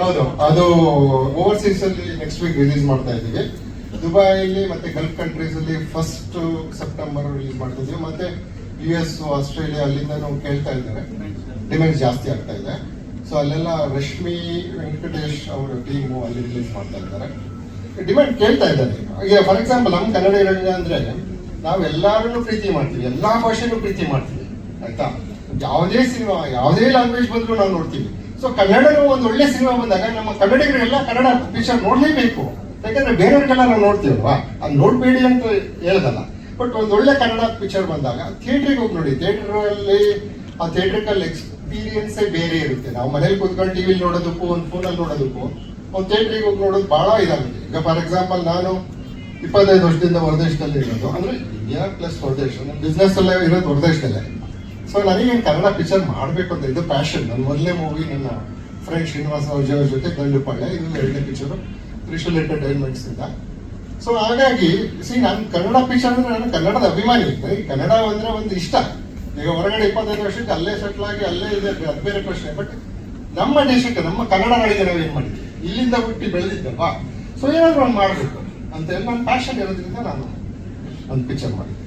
ಹೌದು, ಅದು ಓವರ್ಸೀಸ್ ಅಲ್ಲಿ ನೆಕ್ಸ್ಟ್ ವೀಕ್ ರಿಲೀಸ್ ಮಾಡ್ತಾ ಇದೀವಿ ದುಬೈಲಿ ಮತ್ತೆ ಗಲ್ಫ್ ಕಂಟ್ರೀಸ್ ಅಲ್ಲಿ ಫಸ್ಟ್ ಸೆಪ್ಟೆಂಬರ್ ರಿಲೀಸ್ ಮಾಡ್ತಾ ಇದೀವಿ ಮತ್ತೆ ಯು ಎಸ್ ಆಸ್ಟ್ರೇಲಿಯಾ ಅಲ್ಲಿಂದ ನಾವು ಕೇಳ್ತಾ ಇದ್ದಾರೆ. ಡಿಮ್ಯಾಂಡ್ ಜಾಸ್ತಿ ಆಗ್ತಾ ಇದೆ. ಸೊ ಅಲ್ಲೆಲ್ಲ ರಶ್ಮಿ ವೆಂಕಟೇಶ್ ಅವರ ಟೀಮು ಅಲ್ಲಿ ರಿಲೀಸ್ ಮಾಡ್ತಾ ಇದ್ದಾರೆ. ಡಿಮ್ಯಾಂಡ್ ಕೇಳ್ತಾ ಇದ್ದಾರೆ. ಈಗ ಫಾರ್ ಎಕ್ಸಾಂಪಲ್ ನಮ್ಮ ಕನ್ನಡಿಗರಿಗೆ ಅಂದ್ರೆ ನಾವು ಎಲ್ಲಾರನ್ನು ಪ್ರೀತಿ ಮಾಡ್ತೀವಿ. ಎಲ್ಲಾ ಭಾಷೆನೂ ಪ್ರೀತಿ ಮಾಡ್ತೀವಿ. ಆಯ್ತಾ? ಯಾವುದೇ ಸಿನಿಮಾ, ಯಾವುದೇ ಲ್ಯಾಂಗ್ವೇಜ್ ಬಂದ್ರು ನಾವು ನೋಡ್ತೀವಿ. ಸೊ ಕನ್ನಡದ ಒಂದು ಒಳ್ಳೆ ಸಿನಿಮಾ ಬಂದಾಗ ನಮ್ಮ ಕನ್ನಡಿಗರೆಲ್ಲ ಕನ್ನಡ ಪಿಕ್ಚರ್ ನೋಡಲೇಬೇಕು. ಯಾಕಂದ್ರೆ ಬೇರೆಯವ್ರಿಗೆಲ್ಲ ನಾವು ನೋಡ್ತೀವಲ್ವಾ ಅದು ನೋಡಬೇಡಿ ಅಂತ ಹೇಳ್ದಲ್ಲ. ಬಟ್ ಒಂದು ಒಳ್ಳೆ ಕನ್ನಡ ಪಿಕ್ಚರ್ ಬಂದಾಗ ಥಿಯೇಟ್ರಿಗೆ ಹೋಗಿ ನೋಡಿ. ಥಿಯೇಟರ್ ಅಲ್ಲಿ ಆ ಥಿಯೇಟ್ರಿಕಲ್ ಎಕ್ಸ್ಪೀರಿಯನ್ಸೇ ಬೇರೆ ಇರುತ್ತೆ. ನಾವು ಮನೇಲಿ ಕೂತ್ಕೊಂಡು ಟಿವಿಲಿ ನೋಡೋದಕ್ಕೂ, ಒಂದು ಫೋನಲ್ಲಿ ನೋಡೋದಕ್ಕೂ, ಒಂದು ಥಿಯೇಟ್ರಿಗೆ ಹೋಗಿ ನೋಡೋದು ಬಹಳ ಇದಾಗುತ್ತೆ. ಈಗ ಫಾರ್ ಎಕ್ಸಾಂಪಲ್ ನಾನು ಇಪ್ಪತ್ತೈದು ವರ್ಷದಿಂದ ಹೊರದೇಶದಲ್ಲಿ ಇರೋದು ಅಂದ್ರೆ ಇಂಡಿಯಾ ಪ್ಲಸ್ ಹೊರದೇಶ ಬಿಸ್ನೆಸ್ ಅಲ್ಲೇ ಇರೋದು ಹೊರದೇಶದಲ್ಲೇ. ಸೊ ನನಗೆ ಕನ್ನಡ ಪಿಕ್ಚರ್ ಮಾಡಬೇಕು ಅಂತ ಇದು ಪ್ಯಾಷನ್ ನನ್ನ ಮೊದಲನೇ ಮೂವಿ ನನ್ನ ಫ್ರೆಂಡ್ ಶ್ರೀನಿವಾಸ ಅವ್ರ ಜೊತೆ ಗಂಡುಪಾಳ್ಯ. ಇದು ಎರಡನೇ ಪಿಕ್ಚರು ತ್ರಿಶೂಲ್ ಎಂಟರ್ಟೈನ್ಮೆಂಟ್ಸ್ ಇಂದ. ಸೊ ಹಾಗಾಗಿ ಸಿ ನಾನು ಕನ್ನಡ ಪಿಕ್ಚರ್ ಅಂದ್ರೆ ನನ್ನ ಕನ್ನಡದ ಅಭಿಮಾನಿ ಬರೀ ಕನ್ನಡ ಅಂದ್ರೆ ಒಂದು ಇಷ್ಟ. ಈಗ ಹೊರಗಡೆ ಇಪ್ಪತ್ತೈದು ವರ್ಷಕ್ಕೆ ಅಲ್ಲೇ ಸೆಟ್ಲ್ ಆಗಿ ಅಲ್ಲೇ ಇದೆ. ಅದು ಬೇರೆ ಪ್ರಶ್ನೆ. ಬಟ್ ನಮ್ಮ ದೇಶಕ್ಕೆ, ನಮ್ಮ ಕನ್ನಡ ನಾಡಿಗೆ ನಾವು ಏನು ಮಾಡಿದ್ವಿ? ಇಲ್ಲಿಂದ ಹುಟ್ಟಿ ಬೆಳೆದಿದ್ದಲ್ವಾ ಸೊ ಏನಾದ್ರು ಒಂದು ಮಾಡಬೇಕು ಅಂತ. ಹೇಳಿ ನನ್ನ ಪ್ಯಾಷನ್ ಇರೋದ್ರಿಂದ ನಾನು ಒಂದು ಪಿಕ್ಚರ್ ಮಾಡಿದ್ದೆ.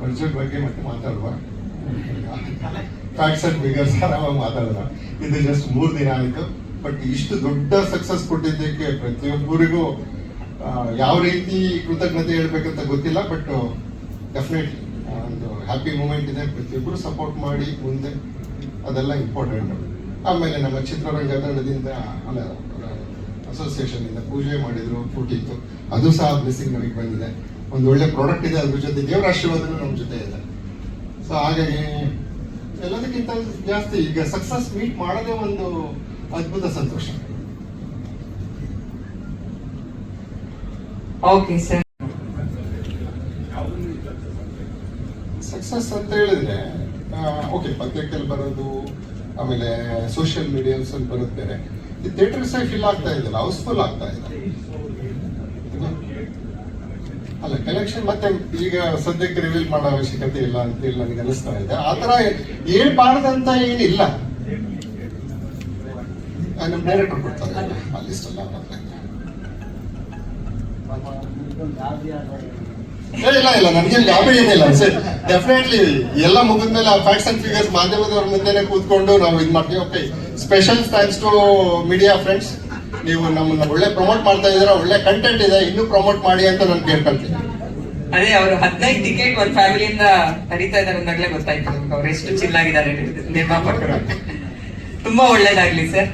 ಬಜೆಟ್ ಬಗ್ಗೆ ಮತ್ತೆ ಮಾತಾಡುವ. ಫ್ಯಾಕ್ಟ್ಸ್ ಅಂಡ್ ಫಿಗರ್ಸ್ ಆರಾಮಾಗಿ ಮಾತಾಡೋಣ ಇದು ಜಸ್ಟ್ ಮೂರು ದಿನ ಆಯಿತು. ಬಟ್ ಇಷ್ಟು ದೊಡ್ಡ ಸಕ್ಸಸ್ ಕೊಟ್ಟಿದ್ದಕ್ಕೆ ಪ್ರತಿಯೊಬ್ಬರಿಗೂ ಯಾವ ರೀತಿ ಕೃತಜ್ಞತೆ ಹೇಳ್ಬೇಕಂತ ಗೊತ್ತಿಲ್ಲ. ಬಟ್ ಡೆಫಿನೆಟ್ಲಿ ಒಂದು ಹ್ಯಾಪಿ ಮೂಮೆಂಟ್ ಇದೆ. ಪ್ರತಿಯೊಬ್ಬರು ಸಪೋರ್ಟ್ ಮಾಡಿ ಮುಂದೆ. ಅದೆಲ್ಲ ಇಂಪಾರ್ಟೆಂಟ್ ಆಮೇಲೆ ನಮ್ಮ ಚಿತ್ರರಂಗ ತಂಡದಿಂದ ಅಲ್ಲ ಅಸೋಸಿಯೇಷನ್ ಇಂದ ಪೂಜೆ ಮಾಡಿದ್ರು ಫುಡ್ ಅದು ಸಹ ಬ್ಲೆಸ್ಸಿಂಗ್ ನಮಗೆ ಬಂದಿದೆ. ಒಂದು ಒಳ್ಳೆ ಪ್ರಾಡಕ್ಟ್ ಇದೆ ಅದ್ರ ಜೊತೆ ದೇವರ ಆಶೀರ್ವಾದನೂ ನಮ್ಮ ಜೊತೆ ಇದೆ. ಸೊ ಹಾಗಾಗಿ ಎಲ್ಲದಕ್ಕಿಂತ ಜಾಸ್ತಿ ಈಗ ಸಕ್ಸಸ್ ಮೀಟ್ ಮಾಡೋದೇ ಒಂದು ಅದ್ಭುತ ಸಂತೋಷ. ಓಕೆ ಸರ್ ಸಕ್ಸಸ್ ಅಂತ ಹೇಳಿದ್ರೆ ಓಕೆ ಪತ್ರಿಕೆಯಲ್ಲಿ ಬರೋದು ಆಮೇಲೆ ಸೋಷಿಯಲ್ ಮೀಡಿಯಾಸ್ ಅಲ್ಲಿ ಬರೋದು ಥಿಯೇಟರ್ ಸಹ ಫಿಲ್ ಆಗ್ತಾ ಇದೆ ಹೌಸ್ಫುಲ್ ಆಗ್ತಾ ಇದೆ ಅಲ್ಲ ಕಲೆಕ್ಷನ್ ಮತ್ತೆ ಈಗ ಸದ್ಯಕ್ಕೆ ರಿವೀಲ್ ಮಾಡೋ ಅವಶ್ಯಕತೆ ಇಲ್ಲ ಅಂತ ಹೇಳಿ ನನಗೆ ಅನಿಸ್ತಾ ಇದೆ. ಆತರ ತರ ಹೇಳ್ಬಾರ್ದಂತ ಏನಿಲ್ಲ. ನಮ್ಮ ಡೈರೆಕ್ಟರ್ ಕೊಡ್ತಾರೆ ಆ ಇಲ್ಲ ಇಲ್ಲ ನನಗೆ ಗಾಬರಿ ಏನಿಲ್ಲ ಸರ್ ಡೆಫಿನೆಟ್ಲಿ ಎಲ್ಲ ಮುಗಿದ್ಮೇಲೆ ಫ್ಯಾಕ್ಟ್ಸ್ ಅಂಡ್ ಫಿಗರ್ಸ್ ಮಾಧ್ಯಮದವ್ರ ಮುಂದೆನೆ ಕೂತ್ಕೊಂಡು ನಾವು ಇದು ಮಾಡ್ತೀವಿ. Okay special thanks to media friends ನೀವು ನಮ್ಮನ್ನ ಒಳ್ಳೆ ಪ್ರಮೋಟ್ ಮಾಡ್ತಾ ಇದ್ದೀರಾ, ಒಳ್ಳೆ ಕಂಟೆಂಟ್ ಇದೆ, ಇನ್ನೂ ಪ್ರಮೋಟ್ ಮಾಡಿ ಅಂತ ನಾನು ಕೇಳ್ಕೊಳ್ತೀನಿ. ಅದೇ, ಅವರು ಹದಿನೈದು ಟಿಕೆಟ್ ಒಂದ್ ಫ್ಯಾಮಿಲಿಯಿಂದ ನಡೀತಾ ಇದ್ದಾರೆ ಅಂದಾಗಲೇ ಗೊತ್ತಾಯ್ತು. ಅವ್ರು ಎಷ್ಟು ಚಿಲ್ಲಾಗಿದ್ದಾರೆ ನಿರ್ಮಾಪಕರು ತುಂಬಾ ಒಳ್ಳೇದಾಗ್ಲಿ ಸರ್